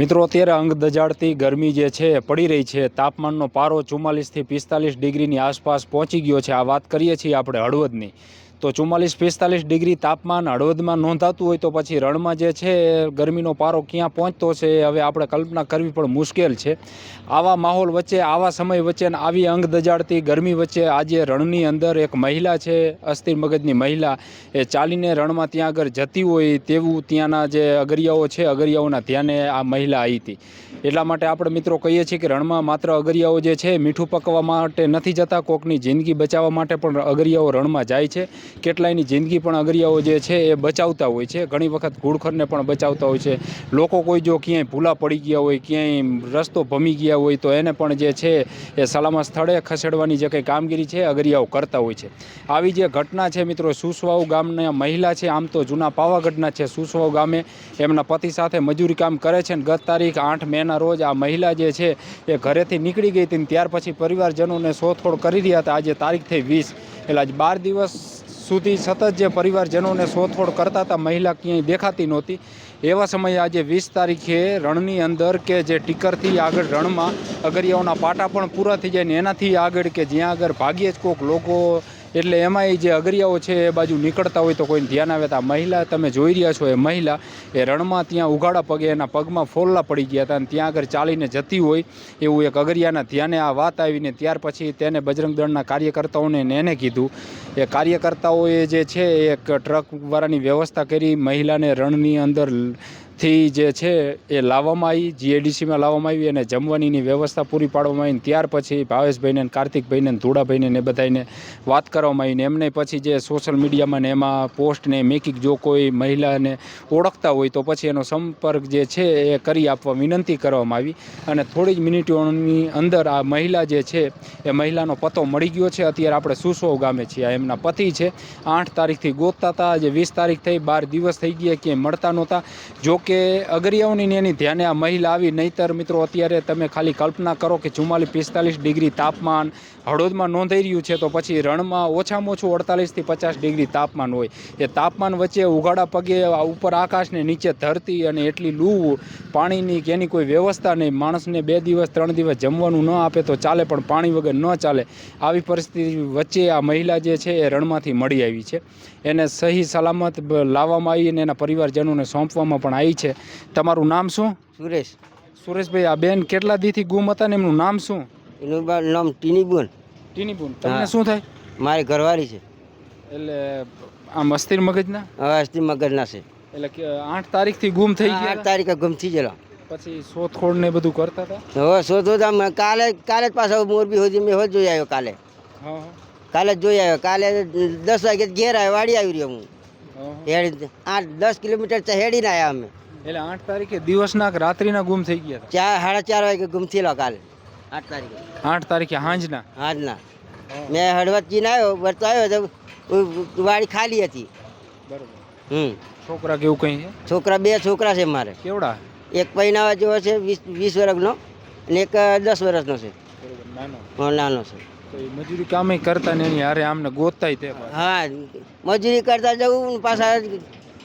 મિત્રો, અત્યારે અંગ દજાડતી ગરમી જે છે, પડી રહી છે. તાપમાનનો પારો ચુમ્માલીસથી પિસ્તાલીસ ડિગ્રીની આસપાસ પહોંચી ગયો છે. આ વાત કરીએ છીએ આપણે હળવદની. તો ચુમ્માલીસ પિસ્તાલીસ ડિગ્રી તાપમાન હળવદમાં નોંધાતું હોય તો પછી રણમાં જે છે, ગરમીનો પારો ક્યાં પહોંચતો છે, હવે આપણે કલ્પના કરવી પણ મુશ્કેલ છે. આવા માહોલ વચ્ચે, આવા સમય વચ્ચે આવી અંગ દજાડતી ગરમી વચ્ચે આજે રણની અંદર એક મહિલા છે, અસ્થિર મગજની મહિલા. એ ચાલીને રણમાં ત્યાં આગળ જતી હોય તેવું ત્યાંના જે અગરિયાઓ છે, અગરિયાઓના ધ્યાને આ મહિલા આવી હતી. એટલા માટે આપણે મિત્રો કહીએ છીએ કે રણમાં માત્ર અગરિયાઓ જે છે, મીઠું પકવવા માટે નથી જતા, કોકની જિંદગી બચાવવા માટે પણ અગરિયાઓ રણમાં જાય છે. કેટલાયની જિંદગી પણ અગરિયાઓ જે છે એ બચાવતા હોય છે. ઘણી વખત ઘૂડખરને પણ બચાવતા હોય છે. લોકો કોઈ જો ક્યાંય ભૂલા પડી ગયા હોય, ક્યાંય રસ્તો ભમી ગયા હોય, તો એને પણ જે છે એ સલામત સ્થળે ખસેડવાની જે કંઈ કામગીરી છે અગરિયાઓ કરતા હોય છે. આવી જે ઘટના છે મિત્રો, સુસવાઉ ગામના મહિલા છે, આમ તો જૂના પાવાગઢના છે સુસવાવ ગામે એમના પતિ સાથે મજૂરી કામ કરે છે અને ગત તારીખ આઠ મેના રોજ આ મહિલા જે છે એ ઘરેથી નીકળી ગઈ હતી ત્યાર પછી પરિવારજનોને શોધખોળ કરી રહ્યા હતા. આજે તારીખ થઈ વીસ. એટલે આજ બાર દિવસ સુધી સતત જે પરિવારજનોને શોધખોળ કરતા હતા, મહિલા ક્યાંય દેખાતી નહોતી. એવા સમયે આજે વીસ તારીખે રણની અંદર કે જે ટીકરથી આગળ રણમાં અગરિયાઓના પાટા પણ પૂરા થઈ જાય ને એનાથી આગળ કે જ્યાં આગળ ભાગ્યે જ કોઈક લોકો એટલે એમાંય જે અગરિયાઓ છે એ બાજુ નીકળતા હોય તો કોઈને ધ્યાન આવે. તો આ મહિલા તમે જોઈ રહ્યા છો, એ મહિલા એ રણમાં ત્યાં ઉઘાડા પગે એના પગમાં ફોલ્લા પડી ગયા હતા અને ત્યાં આગળ ચાલીને જતી હોય એવું એક અગરિયાના ધ્યાને આ વાત આવીને ત્યાર પછી તેને બજરંગ દળના કાર્યકર્તાઓને એને કીધું. એ કાર્યકર્તાઓએ જે છે એક ટ્રકવાળાની વ્યવસ્થા કરી, મહિલાને રણની અંદર થી જે છે એ લાવવામાં આવી જીએડીસીમાં લાવવામાં આવી અને જમવાનીની વ્યવસ્થા પૂરી પાડવામાં આવીને ત્યાર પછી ભાવેશભાઈને કાર્તિકભાઈને ધૂળાભાઈને ને બધાને વાત કરવામાં આવીને એમને પછી જે સોશિયલ મીડિયામાં ને એમાં પોસ્ટ ને મેકિક જો કોઈ મહિલાને ઓળખતા હોય તો પછી એનો સંપર્ક જે છે એ કરી આપવા વિનંતી કરવામાં આવી. અને થોડી જ મિનિટોની અંદર આ મહિલા જે છે એ મહિલાનો પતો મળી ગયો છે. અત્યારે આપણે સુસોવ ગામે છીએ. આ એમના પતિ છે. આઠ તારીખથી ગોતતા હતા. આજે વીસ તારીખ થઈ, બાર દિવસ થઈ ગયા, ક્યાંય મળતા નહોતા. જો કે અગરિયાઓની ને એની ધ્યાને આ મહિલા આવી, નહીતર મિત્રો અત્યારે તમે ખાલી કલ્પના કરો કે ચુમ્માલીસ, પિસ્તાલીસ ડિગ્રી તાપમાન હળોદમાં નોંધાઈ રહ્યું છે, તો પછી રણમાં ઓછામાં ઓછું અડતાલીસથી પચાસ ડિગ્રી તાપમાન હોય. એ તાપમાન વચ્ચે ઉઘાડા પગે ઉપર આકાશને નીચે ધરતી અને એટલી લૂ પાણીની કે એની કોઈ વ્યવસ્થા નહીં. માણસને બે દિવસ, ત્રણ દિવસ જમવાનું ન આપે તો ચાલે, પણ પાણી વગર ન ચાલે. આવી પરિસ્થિતિ વચ્ચે આ મહિલા જે છે એ રણમાંથી મળી આવી છે. એને સહી સલામત લાવવામાં આવી અને એના પરિવારજનોને સોંપવામાં પણ આવી છે. તમારું નામ શું? સુરેશ. સુરેશભાઈ આ બેન કેટલા દીથી ગુમ હતા ને એમનું નામ શું? એનું નામ ટીનીબુન. ટીનીબુન. તમને શું થાય? મારી ઘરવાળી છે. એટલે આમ અસ્થિર મગજના? હા અસ્થિર મગજના છે. એટલે કે આઠ તારીખથી ગુમ થઈ ગયા? આઠ તારીખે ગુમ થઈ ગયેલા. પછી શોધખોળ ને બધું કરતા હતા? હવે શોધો કાલે કાલે જ પાછો મોરબી હોજી મેં હોજ જોઈ આવ્યો કાલે. હા કાલે જ જોઈ આવ્યો. કાલે દસ વાગે ઘેર આવ્યો વાડી આવી રહ્યો હું. હેડી આઠ દસ કિલોમીટર છે હેડીને આવ્યા અમે. એટલે આઠ તારીખે દિવસના કે રાત્રિના ગુમ થઈ ગયા ચાર સાડા ચાર વાગે ગુમ થયેલો કાલે. આઠ તારીખે. આઠ તારીખે હાંજના? આજના મેં હળવદથી આવ્યો વર્તો આવ્યો તો વાડી ખાલી હતી. બરોબર. હમ. છોકરા કેવું કઈ છે? છોકરા બે છોકરા છે મારે. કેવડા? એક પૈનાવા જેવો છે વીસ વીસ વર્ષનો અને એક દસ વર્ષનો છે. બરોબર નાનો. નાનો છે. મજૂરી કામે કરતા ને એની હારે આમને ગોતતા તે હા મજૂરી કરતા જવું પાછા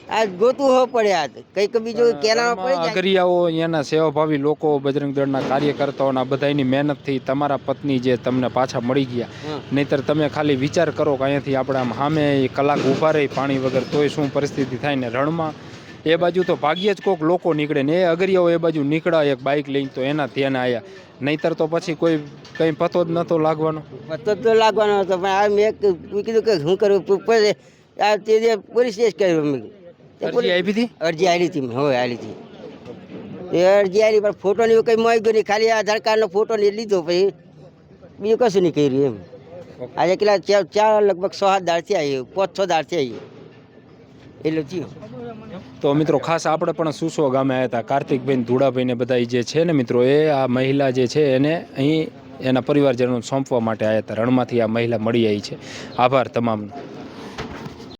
આ ગોતું હો પડે આ કંઈક બીજું કેનામાં પડી જાય. અગરિયાઓ અહીંયાના સેવાભાવી લોકો બજરંગ દળના કાર્યકર્તાઓના બધાની મહેનતથી તમારા પત્ની જે તમને પાછા મળી ગયા. નહીતર તમે ખાલી વિચાર કરો કે અહીંયાથી આપણે આમ સામે કલાક ઊભા રહી પાણી વગર તોય શું પરિસ્થિતિ થાય ને રણમાં. એ બાજુ તો ભાગ્યે જ કોઈક લોકો નીકળે ને એ અગરિયાઓ એ બાજુ નીકળ્યા એક બાઇક લઈને તો એના ધ્યાન આવ્યા નહીતર તો પછી કોઈ કંઈ પતો જ નહોતો લાગવાનો. પતો તો લાગવાનો હતો પણ આ મેં કીધું કે શું કરવું આ તે પોલીસ કર્યું મેં અરજી આવી હતી? અરજી આવી હતી હવે આલી હતી. એ અરજી આવી પણ ફોટો ની કંઈ મળી ગયો નહીં ખાલી આધાર કાર્ડનો ફોટો ને લીધો પછી બીજું કશું નહીં કર્યું એમ. આજે કેટલા ચાર ચાર લગભગ સો હાથ દાળથી આવી પાંચ છ દાળથી આવી એટલું થયું. તો મિત્રો ખાસ આપણે પણ સુસો ગામે આવ્યા હતા. કાર્તિકભાઈ ધૂળાભાઈ ને બધા જે છે ને મિત્રો એ આ મહિલા જે છે એને અહીં એના પરિવારજનોને સોંપવા માટે આવ્યા હતા. રણમાંથી આ મહિલા મળી આવી છે. આભાર તમામનો.